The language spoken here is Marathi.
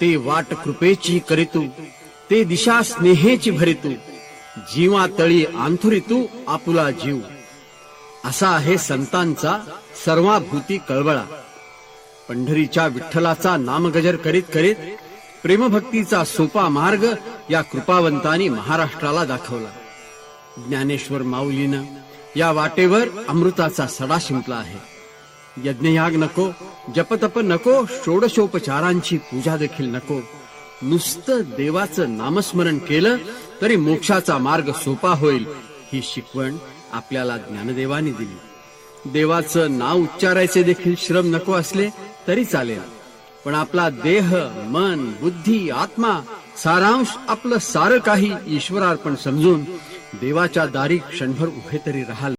ते वाट कृपेची करितू ते दिशा स्नेहेची भरितू जीवा तळी आंथुरितू आपुला जीव. असा आहे संतांचा सर्वाभूती कळवळा. पंढरीच्या विठ्ठलाचा नामगजर करीत करीत प्रेमभक्तीचा सोपा मार्ग या कृपावंतांनी महाराष्ट्राला दाखवला. ज्ञानेश्वर माऊलीनं या वाटेवर अमृताचा सडा शिंपला आहे. यज्ञयाग नको जपतप नको षोडशोपचारांची पूजा देखील नको. नुसतं देवाचं नामस्मरण केलं तरी मोक्षाचा मार्ग सोपा होईल ही शिकवण आपल्याला ज्ञानदेवाने दिली. देवाचं नाव उच्चारायचे देखील श्रम नको असले तरी चालेल. पण आपला देह मन बुद्धी आत्मा सारांश आपलं सारं काही ईश्वरार्पण समजून देवाच्या दारी क्षणभर उभे तरी राहाल.